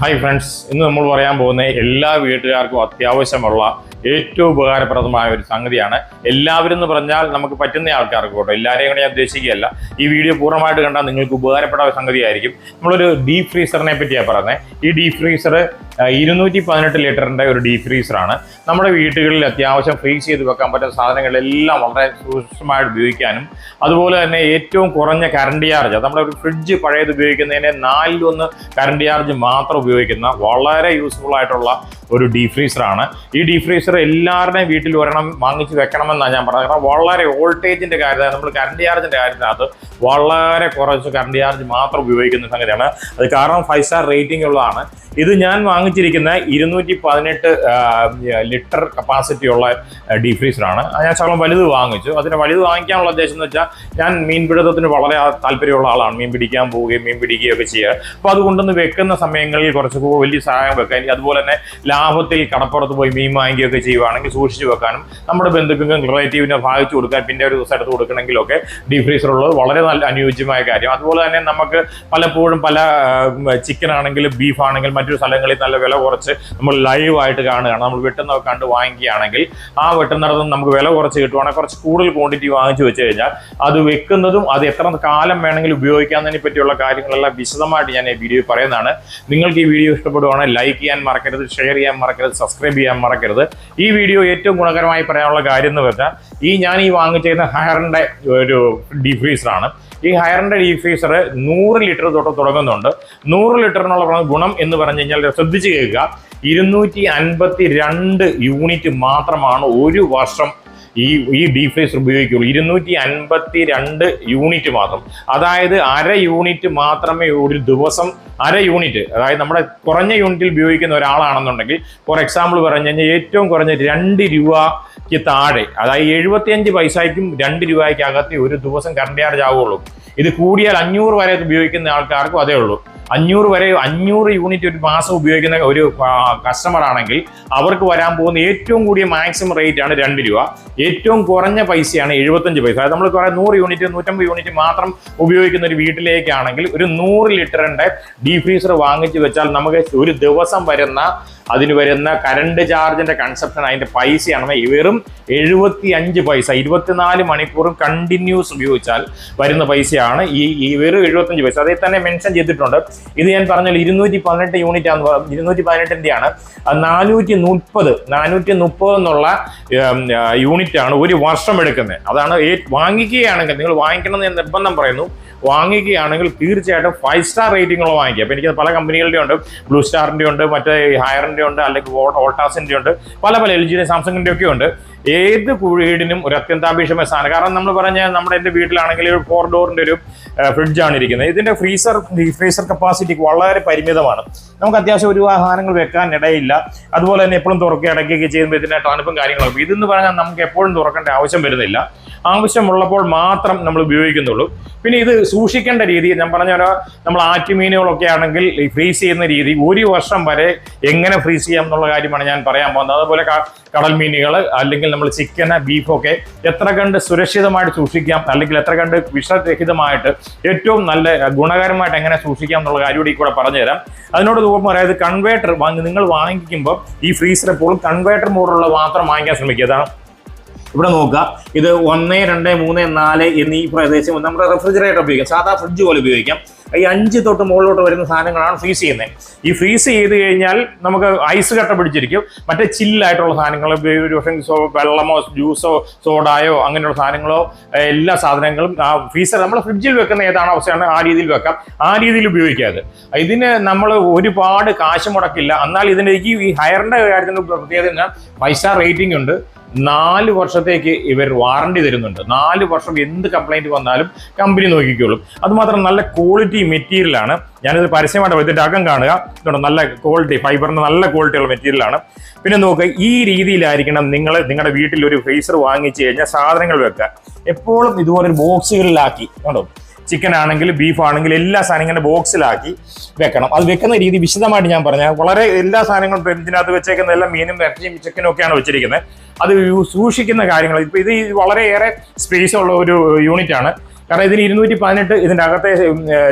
Hi friends ഇന്ന് നമ്മൾ പറയാൻ പോകുന്ന എല്ലാ വീട്ടുകാർക്കും അത്യാവശ്യമുള്ള ഏറ്റവും ഉപകാരപ്രദമായ ഒരു സംഗതിയാണ്. എല്ലാവരും എന്ന് പറഞ്ഞാൽ നമുക്ക് പറ്റുന്ന ആൾക്കാർക്ക് കേട്ടോ. എല്ലാവരെയും കൂടെ ഞാൻ ഉദ്ദേശിക്കുകയല്ല. ഈ വീഡിയോ പൂർണമായിട്ട് കണ്ടാൽ നിങ്ങൾക്ക് ഉപകാരപ്പെട്ട ഒരു സംഗതിയായിരിക്കും. നമ്മളൊരു ഡീപ് ഫ്രീസറിനെ പറ്റിയാണ് പറയുന്നത് ഈ ഡീപ് ഫ്രീസർ ഇരുന്നൂറ്റി പതിനെട്ട് ലിറ്ററിന്റെ ഒരു ഡീപ് ഫ്രീസറാണ് നമ്മുടെ വീടുകളിൽ അത്യാവശ്യം ഫ്രീസ് ചെയ്ത് വെക്കാൻ പറ്റുന്ന സാധനങ്ങളെല്ലാം വളരെ സൂക്ഷ്മമായിട്ട് ഉപയോഗിക്കാനും അതുപോലെ തന്നെ ഏറ്റവും കുറഞ്ഞ കറണ്ട് ചാർജ് നമ്മുടെ ഒരു ഫ്രിഡ്ജ് പഴയത് ഉപയോഗിക്കുന്നതിനെ നാലിലൊന്ന് കറണ്ട് ചാർജ് മാത്രം ഉപയോഗിക്കുന്ന വളരെ യൂസ്ഫുൾ ആയിട്ടുള്ള ഒരു ഡീപ് ഫ്രീസറാണ് ഈ ഡീപ് ഫ്രീസർ എല്ലാവരുടെയും വീട്ടിൽ ഒരെണ്ണം വാങ്ങിച്ച് വെക്കണമെന്നാണ് ഞാൻ പറഞ്ഞത്. കാരണം വളരെ വോൾട്ടേജിന്റെ കാര്യത്തിൽ നമ്മൾ കറണ്ട് ചാർജിന്റെ കാര്യത്തിനകത്ത് വളരെ കുറച്ച് കറണ്ട് ചാർജ് മാത്രം ഉപയോഗിക്കുന്ന സംഗതിയാണ്. അത് കാരണം ഫൈവ് സ്റ്റാർ റേറ്റിംഗ് ഉള്ളതാണ്. ഇത് ഞാൻ വാങ്ങിച്ചിരിക്കുന്ന ഇരുന്നൂറ്റി പതിനെട്ട് ലിറ്റർ കപ്പാസിറ്റി ഉള്ള ഡീപ് ഫ്രീസറാണ് ഞാൻ ശകലം വലുത് വാങ്ങിച്ചു. അതിന് വലുത് വാങ്ങിക്കാനുള്ള ഉദ്ദേശം എന്ന് വെച്ചാൽ ഞാൻ മീൻ പിടുത്തത്തിന് വളരെ താല്പര്യമുള്ള ആളാണ്. മീൻ പിടിക്കാൻ പോവുകയും മീൻ പിടിക്കുകയും ഒക്കെ ചെയ്യുക. അപ്പോൾ അതുകൊണ്ടൊന്ന് വെക്കുന്ന സമയങ്ങളിൽ കുറച്ച് വലിയ സഹായം വെക്കാൻ. അതുപോലെ തന്നെ ലാഭത്തിൽ കടപ്പുറത്ത് പോയി മീൻ വാങ്ങിക്കുകയൊക്കെ ചെയ്യുവാണെങ്കിൽ സൂക്ഷിച്ചു വെക്കാനും നമ്മുടെ ബന്ധുക്കൾക്കും റിലേറ്റീവിനെ ഭാഗിച്ചു കൊടുക്കാൻ പിന്നെ ഒരു ദിവസം എടുത്ത് കൊടുക്കണമെങ്കിലൊക്കെ ഡീപ് ഫ്രീസർ ഉള്ളത് വളരെ നല്ല അനുയോജ്യമായ കാര്യം. അതുപോലെ തന്നെ നമുക്ക് പലപ്പോഴും പല ചിക്കൻ ആണെങ്കിലും ബീഫ് ആണെങ്കിലും മറ്റൊരു സ്ഥലങ്ങളിൽ നല്ല വില കുറച്ച് നമ്മൾ ലൈവായിട്ട് കാണുകയാണ്. നമ്മൾ വെട്ടുന്നൊക്കെ കണ്ട് വാങ്ങിക്കുകയാണെങ്കിൽ ആ വെട്ടുന്നിടത്ത് നമുക്ക് വില കുറച്ച് കിട്ടുവാണെങ്കിൽ കുറച്ച് കൂടുതൽ ക്വാണ്ടിറ്റി വാങ്ങിച്ചു വെച്ച് കഴിഞ്ഞാൽ അത് വെക്കുന്നതും അത് എത്ര കാലം വേണമെങ്കിലും ഉപയോഗിക്കാവുന്നതിനെ പറ്റിയുള്ള കാര്യങ്ങളെല്ലാം വിശദമായിട്ട് ഞാൻ ഈ വീഡിയോ പറയുന്നതാണ്. നിങ്ങൾക്ക് ഈ വീഡിയോ ഇഷ്ടപ്പെടുവാണെങ്കിൽ ലൈക്ക് ചെയ്യാൻ മറക്കരുത് ഷെയർ ചെയ്യാൻ മറക്കരുത് സബ്സ്ക്രൈബ് ചെയ്യാൻ മറക്കരുത്. ഈ വീഡിയോ ഏറ്റവും ഗുണകരമായി പറയാനുള്ള കാര്യം എന്ന് വെച്ചാൽ ഈ ഞാൻ ഈ വാങ്ങിച്ചിരുന്ന ഹയറിന്റെ ഒരു ഡീഫ്രീസറാണ്. ഈ ഹയറിന്റെ ഡീഫ്രീസർ നൂറ് ലിറ്റർ തൊട്ട് തുടങ്ങുന്നുണ്ട്. നൂറ് ലിറ്ററിനുള്ള ഗുണം എന്ന് പറഞ്ഞു കഴിഞ്ഞാൽ ശ്രദ്ധിച്ച് കേൾക്കുക. ഇരുന്നൂറ്റി അൻപത്തി രണ്ട് യൂണിറ്റ് മാത്രമാണ് ഒരു വർഷം ഈ ഈ ഡീഫ്രീസർ ഉപയോഗിക്കുള്ളൂ ഇരുന്നൂറ്റി അൻപത്തി രണ്ട് യൂണിറ്റ് മാത്രം. അതായത് അര യൂണിറ്റ് മാത്രമേ ഒരു ദിവസം അര യൂണിറ്റ് അതായത് നമ്മുടെ കുറഞ്ഞ യൂണിറ്റിൽ ഉപയോഗിക്കുന്ന ഒരാളാണെന്നുണ്ടെങ്കിൽ ഫോർ എക്സാമ്പിൾ പറഞ്ഞു കഴിഞ്ഞാൽ ഏറ്റവും കുറഞ്ഞ രണ്ട് രൂപയ്ക്ക് താഴെ അതായത് എഴുപത്തിയഞ്ച് പൈസയ്ക്കും രണ്ട് രൂപയ്ക്കകത്ത് ഒരു ദിവസം കറണ്ട് ചാർജ് ആവുകയുള്ളൂ. ഇത് കൂടിയാൽ അഞ്ഞൂറ് വരെ ഉപയോഗിക്കുന്ന ആൾക്കാർക്കും അതേ ഉള്ളൂ. അഞ്ഞൂറ് വരെ അഞ്ഞൂറ് യൂണിറ്റ് ഒരു മാസം ഉപയോഗിക്കുന്ന ഒരു കസ്റ്റമർ ആണെങ്കിൽ അവർക്ക് വരാൻ പോകുന്ന ഏറ്റവും കൂടിയ മാക്സിമം റേറ്റ് ആണ് രണ്ട് രൂപ. ഏറ്റവും കുറഞ്ഞ പൈസയാണ് എഴുപത്തഞ്ച് പൈസ. അതായത് നമ്മൾ കുറേ നൂറ് യൂണിറ്റ് നൂറ്റമ്പത് യൂണിറ്റ് മാത്രം ഉപയോഗിക്കുന്ന ഒരു വീട്ടിലേക്കാണെങ്കിൽ ഒരു നൂറ് ലിറ്ററിന്റെ ഡീഫ്രീസർ വാങ്ങിച്ചു വെച്ചാൽ നമുക്ക് ഒരു ദിവസം വരുന്ന അതിന് വരുന്ന കറണ്ട് ചാർജിന്റെ കൺസെപ്ഷൻ അതിന്റെ പൈസയാണ്. വെറും എഴുപത്തി അഞ്ച് പൈസ ഇരുപത്തിനാല് മണിക്കൂറും കണ്ടിന്യൂസ് ഉപയോഗിച്ചാൽ വരുന്ന പൈസയാണ് ഈ ഈ വെറും എഴുപത്തഞ്ച് പൈസ. അതിൽ തന്നെ മെൻഷൻ ചെയ്തിട്ടുണ്ട്. ഇത് ഞാൻ പറഞ്ഞാൽ ഇരുന്നൂറ്റി പതിനെട്ട് യൂണിറ്റ് ആണ് ഇരുന്നൂറ്റി പതിനെട്ടിന്റെയാണ് നാനൂറ്റി മുപ്പത് നാനൂറ്റി മുപ്പത് എന്നുള്ള യൂണിറ്റാണ് ഒരു വർഷം എടുക്കുന്നത്. അതാണ് വാങ്ങിക്കുകയാണെങ്കിൽ നിങ്ങൾ വാങ്ങിക്കണം എന്ന് ഞാൻ നിർബന്ധം പറയുന്നു. വാങ്ങിക്കുകയാണെങ്കിൽ തീർച്ചയായിട്ടും ഫൈവ് സ്റ്റാർ ഉള്ള വാങ്ങിക്കുക. അപ്പോൾ എനിക്ക് പല കമ്പനികളുടെ ഉണ്ട്. ബ്ലൂ സ്റ്റാറിന്റെ ഉണ്ട് മറ്റേ ഹയറിന്റെ ഉണ്ട് അല്ലെങ്കിൽ വോൾട്ടാസിന്റെ ഉണ്ട്. പല പല എൽ ജിയുടെ സാംസങ്ങിന്റെ ഒക്കെ ഉണ്ട്. ഏത് വീടിനും ഒരു അത്യന്താപേക്ഷമായ സാധനം. കാരണം നമ്മൾ പറഞ്ഞ നമ്മുടെ എന്റെ വീട്ടിലാണെങ്കിൽ ഒരു ഫോർ ഡോറിന്റെ ഒരു ഫ്രിഡ്ജാണ് ഇരിക്കുന്നത്. ഇതിന്റെ ഫ്രീസർ ഫ്രീസർ കപ്പാസിറ്റി വളരെ പരിമിതമാണ്. നമുക്ക് അത്യാവശ്യം ഒരു സാധനങ്ങൾ വെക്കാൻ ഇടയില്ല. അതുപോലെ തന്നെ എപ്പോഴും തുറക്കുക അടയ്ക്കുകയൊക്കെ ചെയ്യുമ്പോൾ ഇതിന്റെ തണുപ്പും കാര്യങ്ങളും. ഇതെന്ന് പറഞ്ഞാൽ നമുക്ക് എപ്പോഴും തുറക്കേണ്ട ആവശ്യം വരുന്നില്ല. ആവശ്യമുള്ളപ്പോൾ മാത്രം നമ്മൾ ഉപയോഗിക്കുന്നുള്ളൂ. പിന്നെ ഇത് സൂക്ഷിക്കേണ്ട രീതി ഞാൻ പറഞ്ഞ നമ്മൾ ആറ്റുമീനുകളൊക്കെ ആണെങ്കിൽ ഫ്രീസ് ചെയ്യുന്ന രീതി ഒരു വർഷം വരെ എങ്ങനെ ഫ്രീസ് ചെയ്യാം എന്നുള്ള കാര്യമാണ് ഞാൻ പറയാൻ പോകുന്നത്. അതുപോലെ കടൽ മീനുകൾ അല്ലെങ്കിൽ നമ്മൾ ചിക്കന് ബീഫൊക്കെ എത്ര കണ്ട് സുരക്ഷിതമായിട്ട് സൂക്ഷിക്കാം അല്ലെങ്കിൽ എത്ര കണ്ട് വിഷരഹിതമായിട്ട് ഏറ്റവും നല്ല ഗുണകരമായിട്ട് എങ്ങനെ സൂക്ഷിക്കാം എന്നുള്ള കാര്യം കൂടി കൂടെ പറഞ്ഞുതരാം. അതിനോട് തോന്നുമ്പോൾ അതായത് കൺവേർട്ടർ വാങ്ങി നിങ്ങൾ വാങ്ങിക്കുമ്പോൾ ഈ ഫ്രീസർ എപ്പോഴും കൺവേർട്ടർ മോഡുള്ള മാത്രം വാങ്ങിക്കാൻ ശ്രമിക്കുക. അതാണ് ഇവിടെ നോക്കുക. ഇത് ഒന്ന് രണ്ട് മൂന്ന് നാല് എന്നീ പ്രദേശം നമ്മുടെ റെഫ്രിജറേറ്റർ ഉപയോഗിക്കാം. സാധാ ഫ്രിഡ്ജ് പോലെ ഉപയോഗിക്കാം. ഈ അഞ്ച് തൊട്ട് മുകളിലോട്ട് വരുന്ന സാധനങ്ങളാണ് ഫ്രീസ് ചെയ്യുന്നത് ഈ ഫ്രീസ് ചെയ്ത് കഴിഞ്ഞാൽ നമുക്ക് ഐസ് കട്ട പിടിച്ചിരിക്കും. മറ്റേ ചില്ലായിട്ടുള്ള സാധനങ്ങൾ പക്ഷേ വെള്ളമോ ജ്യൂസോ സോഡായോ അങ്ങനെയുള്ള സാധനങ്ങളോ എല്ലാ സാധനങ്ങളും ആ ഫ്രീസർ നമ്മൾ ഫ്രിഡ്ജിൽ വെക്കുന്ന ഏതാണ് അവസ്ഥയാണ്? ആ രീതിയിൽ വെക്കാം. ആ രീതിയിൽ ഉപയോഗിക്കാതെ. ഇതിന് നമ്മൾ ഒരുപാട് കാശ് മുടക്കില്ല. എന്നാൽ ഇതിന്റെ ഈ ഹയറിന്റെ കാര്യത്തിന് പ്രത്യേകത പൈസ റേറ്റിംഗ് ഉണ്ട്. നാല് വർഷത്തേക്ക് ഇവർ വാറണ്ടി തരുന്നുണ്ട്. നാല് വർഷം എന്ത് കംപ്ലൈന്റ് വന്നാലും കമ്പനി നോക്കിക്കോളും. അതുമാത്രം നല്ല ക്വാളിറ്റി മെറ്റീരിയലാണ് ഞാനിത് പരസ്യമായിട്ട് ഇതിന്റെ അകം കാണുക. ഇതുണ്ട് നല്ല ക്വാളിറ്റി ഫൈബറിന്റെ നല്ല ക്വാളിറ്റിയുള്ള മെറ്റീരിയലാണ് പിന്നെ നോക്കുക ഈ രീതിയിലായിരിക്കണം നിങ്ങൾ നിങ്ങളുടെ വീട്ടിൽ ഒരു ഫ്രീസർ വാങ്ങിച്ചു കഴിഞ്ഞാൽ സാധനങ്ങൾ വെക്കുക. എപ്പോഴും ഇതുപോലെ ബോക്സുകളിലാക്കി കണ്ടോ? ചിക്കൻ ആണെങ്കിൽ ബീഫ് ആണെങ്കിൽ എല്ലാ സാധനങ്ങളും ബോക്സിലാക്കി വെക്കണം. അത് വെക്കുന്ന രീതി വിശദമായിട്ട് ഞാൻ പറഞ്ഞാൽ വളരെ എല്ലാ സാധനങ്ങളും ഇതിനകത്ത് വെച്ചേക്കുന്ന എല്ലാ മീനും ഇറച്ചിയും ചിക്കനും ഒക്കെയാണ് വെച്ചിരിക്കുന്നത്. അത് സൂക്ഷിക്കുന്ന കാര്യങ്ങൾ ഇപ്പോൾ ഇത് വളരെയേറെ സ്പേസ് ഉള്ള ഒരു യൂണിറ്റ് ആണ്. കാരണം ഇതിന് ഇരുന്നൂറ്റി പതിനെട്ട് ഇതിന്റെ അകത്തെ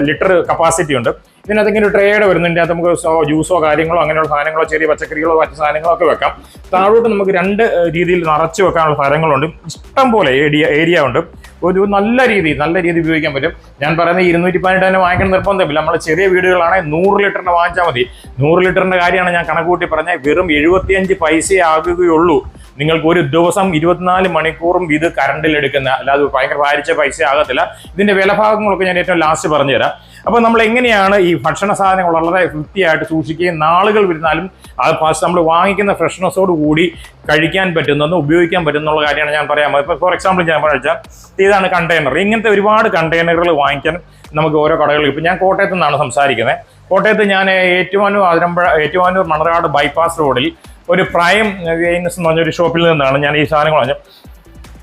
ലിറ്റർ കപ്പാസിറ്റി ഉണ്ട്. ഇതിനകത്ത് ഇങ്ങനെ ട്രേഡ് വരുന്നുണ്ട്. അത് നമുക്ക് ജ്യൂസോ കാര്യങ്ങളോ അങ്ങനെയുള്ള സാധനങ്ങളോ ചെറിയ പച്ചക്കറികളോ മറ്റു സാധനങ്ങളോ ഒക്കെ വെക്കാം. താഴോട്ട് നമുക്ക് രണ്ട് രീതിയിൽ നിറച്ച് വെക്കാനുള്ള സ്ഥലങ്ങളുണ്ട് ഇഷ്ടം പോലെ ഏരിയ ഏരിയ ഉണ്ട്. ഒരു നല്ല രീതി നല്ല രീതി ഉപയോഗിക്കാൻ പറ്റും. ഞാൻ പറയുന്നത് ഇരുന്നൂറ്റി പതിനെട്ട് തന്നെ വാങ്ങിക്കണം നിർബന്ധമില്ല. നമ്മൾ ചെറിയ വീടുകളാണെങ്കിൽ നൂറ് ലിറ്ററിന് വാങ്ങിച്ചാൽ മതി. നൂറ് ലിറ്ററിന്റെ കാര്യമാണ് ഞാൻ കണക്കൂട്ടി പറഞ്ഞത്. വെറും എഴുപത്തിയഞ്ച് പൈസ ആകുകയുള്ളൂ. നിങ്ങൾക്ക് ഒരു ദിവസം ഇരുപത്തിനാല് മണിക്കൂറും ഇത് കറണ്ടിൽ എടുക്കുന്ന അല്ലാതെ ഭയങ്കര ഭാരിച്ച പൈസ ആകത്തില്ല. ഇതിന്റെ വിലഭാഗങ്ങളൊക്കെ ഞാൻ ഏറ്റവും ലാസ്റ്റ് പറഞ്ഞുതരാം. അപ്പോൾ നമ്മൾ എങ്ങനെയാണ് ഈ ഭക്ഷണ സാധനങ്ങൾ വളരെ വൃത്തിയായിട്ട് സൂക്ഷിക്കുകയും നാളുകൾ വരുന്നാലും അത് ഫസ്റ്റ് നമ്മൾ വാങ്ങിക്കുന്ന ഫ്രഷ്നെസ്സോട് കൂടി കഴിക്കാൻ പറ്റുന്നതെന്ന് ഉപയോഗിക്കാൻ പറ്റുന്നുള്ള കാര്യമാണ് ഞാൻ പറയാൻ ഇപ്പോൾ ഫോർ എക്സാമ്പിൾ ഞാൻ പറഞ്ഞാൽ ഇതാണ് കണ്ടെയ്നർ ഇങ്ങനത്തെ ഒരുപാട് കണ്ടെയ്നറുകൾ വാങ്ങിക്കാൻ നമുക്ക് ഓരോ കടകളിൽ ഇപ്പം ഞാൻ കോട്ടയത്ത് നിന്നാണ് സംസാരിക്കുന്നത്. കോട്ടയത്ത് ഞാൻ ഏറ്റുമാനൂർ അതിരമ്പുഴ ഏറ്റുമാനൂർ മണർകാട് ബൈപ്പാസ് റോഡിൽ ഒരു പ്രൈം ഗെയിൻസ് എന്ന് പറഞ്ഞൊരു ഷോപ്പിൽ നിന്നാണ് ഞാൻ ഈ സാധനങ്ങൾ വാങ്ങിയത്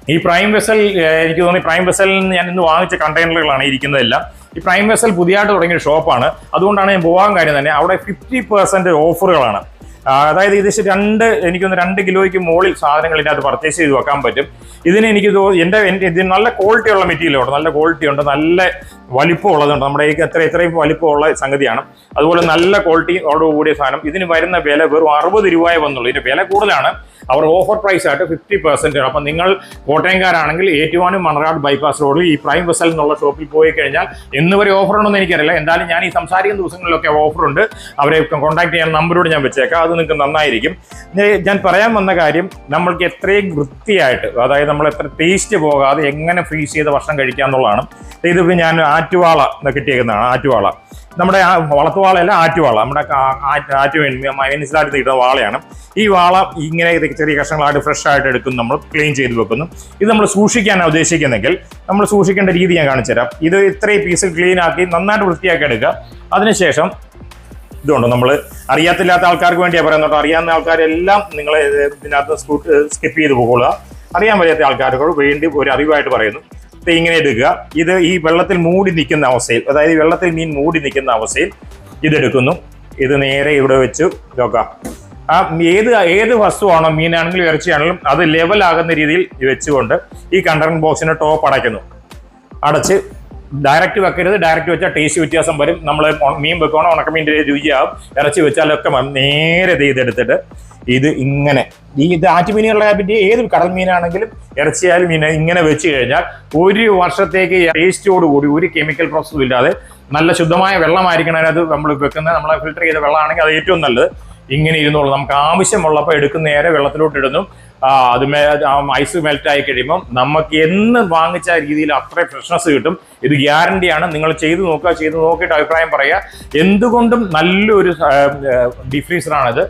ഈ പ്രൈം വെസൽ എനിക്ക് തോന്നി പ്രൈം വെസലിൽ നിന്ന് ഞാൻ ഇന്ന് വാങ്ങിച്ച കണ്ടെയ്നറുകളാണ് ഇരിക്കുന്നതെല്ലാം. ഈ പ്രൈം വെസൽ പുതിയതായിട്ട് തുടങ്ങിയ ഷോപ്പാണ് അതുകൊണ്ടാണ് ഞാൻ പോകാൻ കാര്യം തന്നെ അവിടെ ഫിഫ്റ്റി പെർസെന്റ് ഓഫറുകളാണ് ആ, അതായത് ഏകദേശം രണ്ട് എനിക്കൊന്ന് രണ്ട് കിലോയ്ക്ക് മുകളിൽ സാധനങ്ങൾ ഇതിനകത്ത് പർച്ചേസ് ചെയ്ത് വെക്കാൻ പറ്റും. ഇതിന് എനിക്ക് എന്റെ ഇതിന് നല്ല ക്വാളിറ്റി ഉള്ള മെറ്റീരിയൽ ഉണ്ട്. നല്ല ക്വാളിറ്റി ഉണ്ട്. നല്ല വലിപ്പം ഉള്ളതുണ്ട്. നമ്മുടെ എത്ര എത്രയും വലിപ്പമുള്ള സംഗതിയാണ്. അതുപോലെ നല്ല ക്വാളിറ്റിയോട് കൂടിയ സാധനം. ഇതിന് വരുന്ന വില വെറും അറുപത് രൂപയെ വന്നുള്ളൂ. ഇതിന്റെ വില കൂടുതലാണ്. അവർ ഓഫർ പ്രൈസ് ആയിട്ട് ഫിഫ്റ്റി പെർസെന്റ് അപ്പം നിങ്ങൾ കോട്ടയംകാരാണെങ്കിൽ ഏറ്റുവാനും മണറാട് ബൈപ്പാസ് റോഡിൽ ഈ പ്രൈം വെസൽ എന്നുള്ള ഷോപ്പിൽ പോയി കഴിഞ്ഞാൽ എന്ന് വരെ ഓഫർ ഉണ്ടെന്ന് എനിക്കറിയില്ല. എന്തായാലും ഞാൻ ഈ സംസാരിക്കുന്ന ദിവസങ്ങളിലൊക്കെ ഓഫർ ഉണ്ട്. അവരെ കോൺടാക്ട് ചെയ്യാൻ നമ്പറോട് ഞാൻ വെച്ചേക്കാം. അത് നിങ്ങൾക്ക് നന്നായിരിക്കും. ഞാൻ- ഞാൻ പറയാൻ വന്ന കാര്യം നമ്മൾക്ക് എത്രയും വൃത്തിയായിട്ട് അതായത് നമ്മൾ എത്ര ടേസ്റ്റ് പോകാതെ എങ്ങനെ ഫ്രീസ് ചെയ്ത് ഭക്ഷണം കഴിക്കുക എന്നുള്ളതാണ് ഇതിപ്പോൾ ഞാൻ ആറ്റുവാള കിട്ടിയേക്കുന്നതാണ് ആറ്റുവാള. നമ്മുടെ വളത്തുവാളയല്ല ആറ്റുവാള. നമ്മുടെ ആറ്റു മനസ്സിലാക്കി കിട്ടുന്ന വാളയാണ്. ഈ വാള ഇങ്ങനെ ചെറിയ കഷ്ണങ്ങളായിട്ട് ഫ്രഷ് ആയിട്ട് എടുക്കും നമ്മൾ ക്ലീൻ ചെയ്ത് വെക്കുന്നു. ഇത് നമ്മൾ സൂക്ഷിക്കാനാണ് ഉദ്ദേശിക്കുന്നെങ്കിൽ നമ്മൾ സൂക്ഷിക്കേണ്ട രീതി ഞാൻ കാണിച്ചു തരാം. ഇത് ഇത്രയും പീസ് ക്ലീൻ ആക്കി നന്നായിട്ട് വൃത്തിയാക്കി എടുക്കുക. അതിനുശേഷം ഇതുണ്ട് നമ്മൾ അറിയാത്തില്ലാത്ത ആൾക്കാർക്ക് വേണ്ടിയാണ് പറയുന്നത് കേട്ടോ. അറിയാവുന്ന ആൾക്കാരെല്ലാം നിങ്ങൾ ഇതിനകത്ത് സ്കിപ്പ് ചെയ്ത് പോകുക അറിയാൻ വയ്യാത്ത ആൾക്കാർക്ക് വേണ്ടി ഒരു അറിവായിട്ട് പറയുന്നു. ഇങ്ങനെ എടുക്കുക. ഇത് ഈ വെള്ളത്തിൽ മൂടി നിൽക്കുന്ന അവസ്ഥയിൽ അതായത് വെള്ളത്തിൽ മീൻ മൂടി നിൽക്കുന്ന അവസ്ഥയിൽ ഇതെടുക്കുന്നു. ഇത് നേരെ ഇവിടെ വെച്ച് നോക്കാം ആ ഏത് ഏത് വസ്തുവാണോ മീനാണെങ്കിലും ഇറച്ചിയാണെങ്കിലും അത് ലെവലാകുന്ന രീതിയിൽ വെച്ചുകൊണ്ട് ഈ കണ്ടന്റ് ബോക്സിന്റെ ടോപ്പ് അടയ്ക്കുന്നു. അടച്ച് ഡയറക്റ്റ് വെക്കരുത് ഡയറക്റ്റ് വെച്ചാൽ ടേസ്റ്റ് വ്യത്യാസം വരും. നമ്മൾ മീൻ വെക്കണോ ഉണക്കമീന്റെ രുചിയാവും. ഇറച്ചി വെച്ചാലൊക്കെ നേരെ ചെയ്തെടുത്തിട്ട് ഇത് ഇങ്ങനെ. ഈ ഇത് ആറ്റുമീനുകളെ പറ്റി ഏത് കടൽ മീനാണെങ്കിലും ഇറച്ചിയായാലും മീൻ ഇങ്ങനെ വെച്ച് കഴിഞ്ഞാൽ ഒരു വർഷത്തേക്ക് ടേസ്റ്റോട് കൂടി ഒരു കെമിക്കൽ പ്രോസസ്സും ഇല്ലാതെ നല്ല ശുദ്ധമായ വെള്ളമായിരിക്കണം അതിനകത്ത് നമ്മൾ വെക്കുന്നത് നമ്മൾ ഫിൽറ്റർ ചെയ്ത വെള്ളമാണെങ്കിൽ അത് ഏറ്റവും നല്ലത്. ഇങ്ങനെ ഇരുന്നോളൂ. നമുക്ക് ആവശ്യമുള്ളപ്പോൾ എടുക്കുന്ന നേരെ വെള്ളത്തിലോട്ട് ഇടുന്നു. അത് ഐസ് മെൽറ്റ് ആയി കഴിയുമ്പോൾ നമുക്ക് എന്ന് വാങ്ങിച്ച രീതിയിൽ അത്ര ഫ്രഷ്നസ് കിട്ടും. ഇത് ഗ്യാരണ്ടിയാണ് നിങ്ങൾ ചെയ്തു നോക്കുക ചെയ്ത് നോക്കിയിട്ട് അഭിപ്രായം പറയുക. എന്തുകൊണ്ടും നല്ലൊരു ഡിഫ്രീസറാണിത്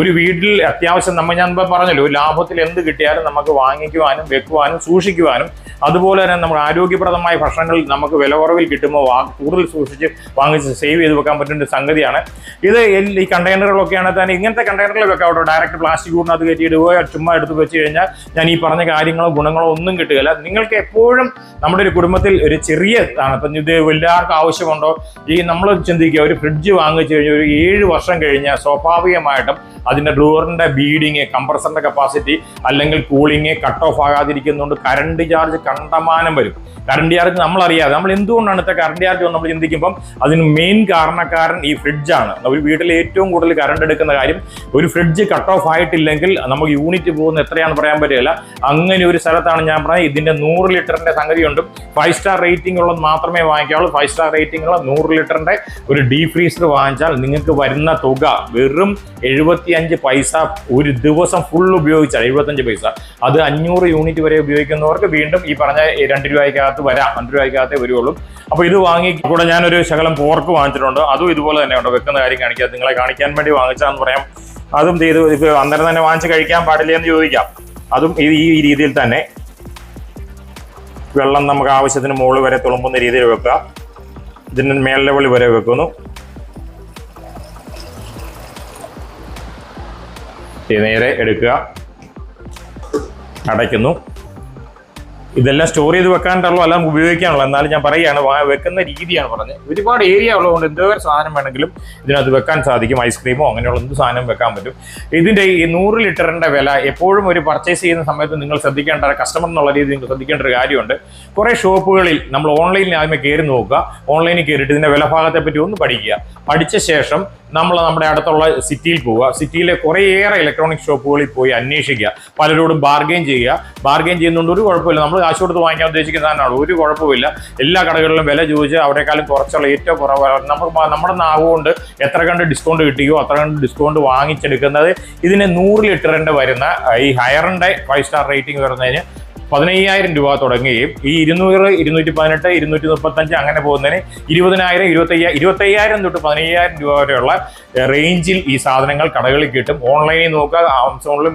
ഒരു വീട്ടിൽ അത്യാവശ്യം നമ്മൾ ഞാൻ പറഞ്ഞല്ലോ ലാഭത്തിൽ എന്ത് കിട്ടിയാലും നമുക്ക് വാങ്ങിക്കുവാനും വെക്കുവാനും സൂക്ഷിക്കുവാനും അതുപോലെ തന്നെ നമ്മുടെ ആരോഗ്യപ്രദമായ ഭക്ഷണങ്ങൾ നമുക്ക് വില കുറവിൽ കിട്ടുമ്പോൾ കൂടുതൽ സൂക്ഷിച്ച് വാങ്ങിച്ച് സേവ് ചെയ്ത് വെക്കാൻ പറ്റുന്ന സംഗതിയാണ്. ഇത് ഈ കണ്ടെയ്നറുകളൊക്കെയാണ് തന്നെ ഇങ്ങനത്തെ കണ്ടെയ്നറിൽ വെക്കാം അവിടെ ഡയറക്റ്റ് പ്ലാസ്റ്റിക് കൂടിനകത്ത് കയറ്റിയിടുകയോ ചുമ്മാ എടുത്ത് വെച്ച് കഴിഞ്ഞാൽ ഞാൻ ഈ പറഞ്ഞ കാര്യങ്ങളോ ഗുണങ്ങളോ ഒന്നും കിട്ടുകയില്ല. നിങ്ങൾക്ക് എപ്പോഴും നമ്മുടെ ഒരു കുടുംബത്തിൽ ഒരു ചെറിയ ഇതാണ് ഇപ്പം ഇത് എല്ലാവർക്കും ആവശ്യമുണ്ടോ? ഈ നമ്മൾ ചിന്തിക്കുക ഒരു ഫ്രിഡ്ജ് വാങ്ങിച്ചു കഴിഞ്ഞാൽ ഒരു ഏഴ് വർഷം കഴിഞ്ഞാൽ സ്വാഭാവികമായിട്ടും അതിന്റെ ഡ്രൂവറിന്റെ ബീഡിങ് കംപ്രസറിന്റെ കപ്പാസിറ്റി അല്ലെങ്കിൽ കൂളിങ് കട്ട് ഓഫ് ആകാതിരിക്കുന്നതുകൊണ്ട് കറണ്ട് ചാർജ് കണ്ടമാനം വരും. കറണ്ട് ചാർജ് നമ്മളറിയാതെ നമ്മൾ എന്തുകൊണ്ടാണ് ഇത്ര കറണ്ട് ചാർജ് നമ്മൾ ചിന്തിക്കുമ്പം അതിന് മെയിൻ കാരണക്കാരൻ ഈ ഫ്രിഡ്ജാണ് ഒരു വീട്ടിൽ ഏറ്റവും കൂടുതൽ കറണ്ട് എടുക്കുന്ന കാര്യം ഒരു ഫ്രിഡ്ജ് കട്ട് ഓഫ് ആയിട്ടില്ലെങ്കിൽ നമുക്ക് യൂണിറ്റ് പോകുന്ന എത്രയാണെന്ന് പറയാൻ പറ്റില്ല അങ്ങനെ ഒരു സ്ഥലത്താണ് ഞാൻ പറഞ്ഞത്. ഇതിന്റെ നൂറ് ലിറ്ററിന്റെ സംഗതിയുണ്ട്. ഫൈവ് സ്റ്റാർ റേറ്റിംഗ് ഉള്ളത് മാത്രമേ വാങ്ങിക്കാവുള്ളൂ. ഫൈവ് സ്റ്റാർ റേറ്റിംഗ് ഉള്ള നൂറ് ലിറ്ററിന്റെ ഒരു ഡീപ് ഫ്രീസർ വാങ്ങിച്ചാൽ നിങ്ങൾക്ക് വരുന്ന തുക വെറും എഴുപത്തിയഞ്ച് പൈസ ഒരു ദിവസം ഫുൾ ഉപയോഗിച്ചാൽ എഴുപത്തഞ്ച് പൈസ. അത് അഞ്ഞൂറ് യൂണിറ്റ് വരെ ഉപയോഗിക്കുന്നവർക്ക് വീണ്ടും ഈ പറഞ്ഞ രണ്ട് രൂപയ്ക്കകത്ത് വരാം രണ്ട് രൂപയ്ക്കകത്തേ വരുള്ളൂ അപ്പോൾ ഇത് വാങ്ങി കൂടെ ഞാനൊരു ശകലം പോർക്ക് വാങ്ങിച്ചിട്ടുണ്ട്. അതും ഇതുപോലെ തന്നെ ഉണ്ടോ വെക്കുന്ന കാര്യം കാണിക്കുക നിങ്ങളെ കാണിക്കാൻ വേണ്ടി വാങ്ങിച്ചാന്ന് പറയാം. അതും ചെയ്ത് ഇപ്പോൾ അന്നേരം തന്നെ വാങ്ങിച്ച് കഴിക്കാൻ പാടില്ല എന്ന് ചോദിക്കാം. അതും ഈ ഈ രീതിയിൽ തന്നെ വെള്ളം നമുക്ക് ആവശ്യത്തിന് മുകളിൽ വരെ തുളുമ്പുന്ന രീതിയിൽ വെക്കുക. ഇതിന്റെ വെള്ളി വരെ വെക്കുന്നു. നേരെ എടുക്കുക. അടയ്ക്കുന്നു. ഇതെല്ലാം സ്റ്റോർ ചെയ്ത് വെക്കാനുള്ളൂ അല്ല നമുക്ക് ഉപയോഗിക്കാനുള്ളൂ. എന്നാലും ഞാൻ പറയുകയാണ് വെക്കുന്ന രീതിയാണ് പറഞ്ഞത്. ഒരുപാട് ഏരിയ ഉള്ളതുകൊണ്ട് എന്തോ ഒരു സാധനം വേണമെങ്കിലും ഇതിനകത്ത് വെക്കാൻ സാധിക്കും. ഐസ്ക്രീമോ അങ്ങനെയുള്ള എന്ത് സാധനം വെക്കാൻ പറ്റും. ഇതിന്റെ ഈ നൂറ് ലിറ്ററിന്റെ വില എപ്പോഴും ഒരു പർച്ചേസ് ചെയ്യുന്ന സമയത്ത് നിങ്ങൾ ശ്രദ്ധിക്കേണ്ട കസ്റ്റമർ എന്നുള്ള രീതിയിൽ നിങ്ങൾ ശ്രദ്ധിക്കേണ്ട ഒരു കാര്യമുണ്ട്. കുറേ ഷോപ്പുകളിൽ നമ്മൾ ഓൺലൈനിൽ ആദ്യമേ കയറി നോക്കുക. ഓൺലൈനിൽ കയറിയിട്ട് ഇതിന്റെ വിലഭാഗത്തെ പറ്റി ഒന്ന് പഠിക്കുക. പഠിച്ച ശേഷം നമ്മൾ നമ്മുടെ അടുത്തുള്ള സിറ്റിയിൽ പോവുക. സിറ്റിയിലെ കുറേയേറെ ഇലക്ട്രോണിക് ഷോപ്പുകളിൽ പോയി അന്വേഷിക്കുക. പലരോടും ബാർഗെയിൻ ചെയ്യുക. ബാർഗെയിൻ ചെയ്യുന്നതുകൊണ്ട് ഒരു കുഴപ്പമില്ല. നമ്മൾ കാശ് കൊടുത്ത് വാങ്ങിക്കാൻ ഉദ്ദേശിക്കുന്ന ഒരു കുഴപ്പമില്ല. എല്ലാ കടകളിലും വില ചോദിച്ച് അവരെക്കാളും കുറച്ചുള്ള ഏറ്റവും കുറവ്. നമ്മൾ നമ്മുടെ നാവുകൊണ്ട് എത്ര കണ്ട് ഡിസ്കൗണ്ട് കിട്ടിയോ അത്ര കണ്ട് ഡിസ്കൗണ്ട് വാങ്ങിച്ചെടുക്കുന്നത് ഇതിന് നൂറ് ലിറ്ററിന്റെ വരുന്ന ഈ ഹയറിന്റെ ഫൈവ് സ്റ്റാർ റേറ്റിംഗ് വരുന്നതിന് പതിനയ്യായിരം രൂപ തുടങ്ങുകയും ഈ ഇരുന്നൂറ് ഇരുന്നൂറ്റി പതിനെട്ട് ഇരുന്നൂറ്റി മുപ്പത്തഞ്ച് അങ്ങനെ പോകുന്നതിന് ഇരുപതിനായിരം ഇരുപത്തയ്യായിരം ഇരുപത്തയ്യായിരം തൊട്ട് പതിനയ്യായിരം രൂപ വരെയുള്ള റേഞ്ചിൽ ഈ സാധനങ്ങൾ കടകളിൽ കിട്ടും. ഓൺലൈനിൽ നോക്കുക ആമസോണിലും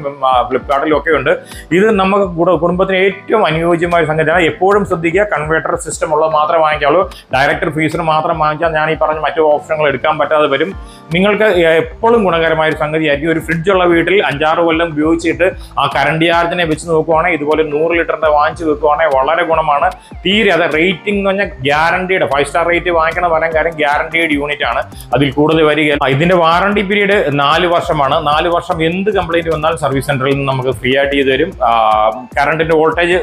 ഫ്ലിപ്കാർട്ടിലും ഒക്കെ ഉണ്ട്. ഇത് നമുക്ക് കുടുംബത്തിന് ഏറ്റവും അനുയോജ്യമായ സംഗതിയാണ്. എപ്പോഴും ശ്രദ്ധിക്കുക കൺവേർട്ടർ സിസ്റ്റം ഉള്ളത് മാത്രം വാങ്ങിക്കാവുള്ളൂ. ഡയറക്ടർ ഫീസിന് മാത്രം വാങ്ങിച്ചാൽ ഞാൻ ഈ പറഞ്ഞ മറ്റു ഓപ്ഷനുകൾ എടുക്കാൻ പറ്റാതെ വരും. നിങ്ങൾക്ക് എപ്പോഴും ഗുണകരമായ ഒരു സംഗതിയായിരിക്കും. ഒരു ഫ്രിഡ്ജുള്ള വീട്ടിൽ അഞ്ചാറ് കൊല്ലം ഉപയോഗിച്ചിട്ട് ആ കറണ്ട് ചാർജിനെ വെച്ച് നോക്കുവാണെങ്കിൽ ഇതുപോലെ നൂറ് ലിറ്ററിന്റെ വാങ്ങിച്ച് വെക്കുവാണെങ്കിൽ വളരെ ഗുണമാണ്. തീരെ അത് റേറ്റിംഗ് എന്ന് പറഞ്ഞാൽ ഗ്യാരണ്ടീഡ് ഫൈവ് സ്റ്റാർ റേറ്റ് വാങ്ങിക്കണം പറയാൻ കാര്യം ഗ്യാരണ്ടീഡ് യൂണിറ്റ് ആണ്. അതിൽ കൂടുതൽ വരിക. ഇതിന്റെ വാറണ്ടി പീരീഡ് നാല് വർഷമാണ്. നാല് വർഷം എന്ത് കംപ്ലൈന്റ് വന്നാലും സർവീസ് സെന്ററിൽ നിന്ന് നമുക്ക് ഫ്രീ ആയിട്ട് ചെയ്ത് തരും. കറണ്ടിന്റെ വോൾട്ടേജ്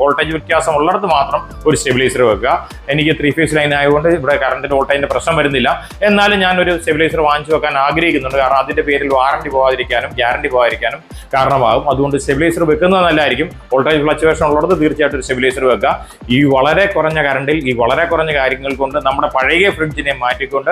വോൾട്ടേജ് വ്യത്യാസം ഉള്ളിടത്ത് മാത്രം ഒരു സ്റ്റെബിലൈസർ വെക്കുക. എനിക്ക് ത്രീ ഫേസ് ലൈൻ ആയതുകൊണ്ട് ഇവിടെ കറണ്ടിന്റെ വോൾട്ടേജിന്റെ പ്രശ്നം വരുന്നില്ല. എന്നാലും ഞാനൊരു സ്റ്റെബിലൈസർ വാങ്ങിച്ചു വെക്കാൻ ആഗ്രഹിക്കുന്നുണ്ട്. കാരണം അതിന്റെ പേരിൽ വാറണ്ടി പോകാതിരിക്കാനും ഗ്യാരണ്ടി പോകാതിരിക്കാനും കാരണമാകും. അതുകൊണ്ട് സ്റ്റെബിലൈസർ വെക്കുന്നത് നല്ലതായിരിക്കും. വോൾട്ടേജ് ഫ്ലക്ച്വേഷൻ ഉള്ളത് തീർച്ചയായിട്ടും ഒരു സ്റ്റെബിലൈസർ വെക്കുക. ഈ വളരെ കുറഞ്ഞ കറണ്ടിൽ ഈ വളരെ കുറഞ്ഞ കാര്യങ്ങൾ കൊണ്ട് നമ്മുടെ പഴയ ഫ്രിഡ്ജിനെ മാറ്റിക്കൊണ്ട്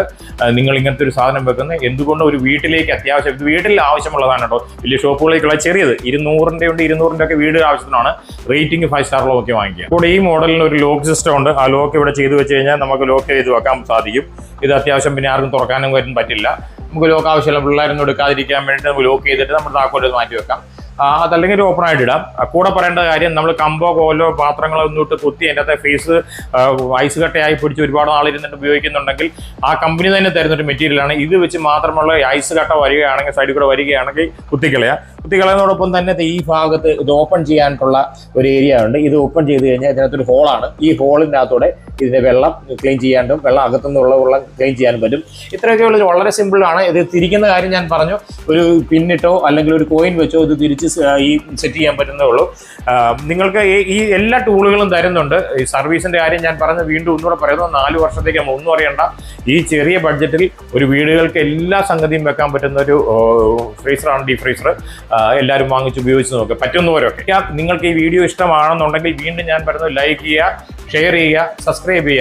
നിങ്ങൾ ഇങ്ങനത്തെ ഒരു സാധനം വെക്കുന്നത് എന്തുകൊണ്ട് ഒരു വീട്ടിലേക്ക് അത്യാവശ്യം ഇത് വീട്ടിൽ ആവശ്യമുള്ളതാണ് കേട്ടോ. വലിയ ഷോപ്പുകളിലേക്കുള്ള ചെറിയത് ഇരുന്നൂറിന്റെ ഉണ്ട് ഇരുന്നൂറിന്റെ ഒക്കെ വീട് ആവശ്യത്തിനാണ്. റേറ്റിംഗ് ഫൈവ് സ്റ്റാർ ലോക്ക് വാങ്ങിക്കുക. കൂടെ ഈ മോഡലിന് ഒരു ലോക്ക് സിസ്റ്റം ഉണ്ട്. ആ ലോക്ക് ഇവിടെ ചെയ്തു വെച്ച് കഴിഞ്ഞാൽ നമുക്ക് ലോക്ക് ചെയ്ത് വെക്കാൻ സാധിക്കും. ഇത് അത്യാവശ്യം പിന്നെ ആർക്കും തുറക്കാനും വരും പറ്റില്ല. നമുക്ക് ലോക്ക് ആവശ്യമില്ല പിള്ളേരൊന്നും എടുക്കാതിരിക്കാൻ വേണ്ടി നമുക്ക് ലോക്ക് ചെയ്തിട്ട് നമ്മുടെ താക്കോലൊന്ന് മാറ്റി വെക്കാം. അതല്ലെങ്കിൽ ഒരു ഓപ്പൺ ആയിട്ട് ഇടാം. കൂടെ പറയേണ്ട കാര്യം നമ്മൾ കമ്പോ കോലോ പാത്രങ്ങളോ ഒന്നും ഇട്ട് കുത്തി അതിന്റെ അകത്തെ ഫേസ് ഐസ് കട്ടയായി പിടിച്ച് ഒരുപാട് നാളിരുന്നിട്ട് ഉപയോഗിക്കുന്നുണ്ടെങ്കിൽ ആ കമ്പനി തന്നെ തരുന്നൊരു മെറ്റീരിയലാണ് ഇത് വെച്ച് മാത്രമുള്ള ഐസ് കട്ട വരികയാണെങ്കിൽ സൈഡിൽ കൂടെ വരികയാണെങ്കിൽ കുത്തിക്കളയുക കുത്തിക്കളയുന്നതോടൊപ്പം തന്നെ ഈ ഭാഗത്ത് ഇത് ഓപ്പൺ ചെയ്യാനുള്ള ഒരു ഏരിയ ഉണ്ട്. ഇത് ഓപ്പൺ ചെയ്ത് കഴിഞ്ഞാൽ ഇതിനകത്തൊരു ഹോളാണ് ഈ ഹോളിന്റെ അകത്തൂടെ ഇതിന്റെ വെള്ളം ക്ലീൻ ചെയ്യാണ്ടും വെള്ളം അകത്തുനിന്നുള്ള വെള്ളം ക്ലീൻ ചെയ്യാനും പറ്റും. ഇത്രയൊക്കെ ഉള്ളത് വളരെ സിമ്പിളാണ് ഇത് തിരിക്കുന്ന കാര്യം ഞാൻ പറഞ്ഞു. ഒരു പിന്നിട്ടോ അല്ലെങ്കിൽ ഒരു കോയിൻ വെച്ചോ ഇത് തിരിച്ച് ഈ സെറ്റ് ചെയ്യാൻ പറ്റുന്നേ ഉള്ളൂ. നിങ്ങൾക്ക് ഈ എല്ലാ ടൂളുകളും തരുന്നുണ്ട്. ഈ സർവീസിന്റെ കാര്യം ഞാൻ പറഞ്ഞു വീണ്ടും ഒന്നുകൂടെ പറയുന്നു. നാല് വർഷത്തേക്ക് നമ്മൾ ഒന്നും അറിയണ്ട. ഈ ചെറിയ ബഡ്ജറ്റിൽ ഒരു വീടുകൾക്ക് എല്ലാ സംഗതിയും വെക്കാൻ പറ്റുന്ന ഒരു ഫ്രീസറാണ് ഡീ ഫ്രീസർ എല്ലാവരും വാങ്ങിച്ച് ഉപയോഗിച്ച് നോക്കുക പറ്റുന്നവരൊക്കെ. നിങ്ങൾക്ക് ഈ വീഡിയോ ഇഷ്ടമാണെന്നുണ്ടെങ്കിൽ വീണ്ടും ഞാൻ പറയുന്നത് ലൈക്ക് ചെയ്യുക ഷെയർ ചെയ്യുക സബ്സ്ക്രൈബ് ചെയ്യുക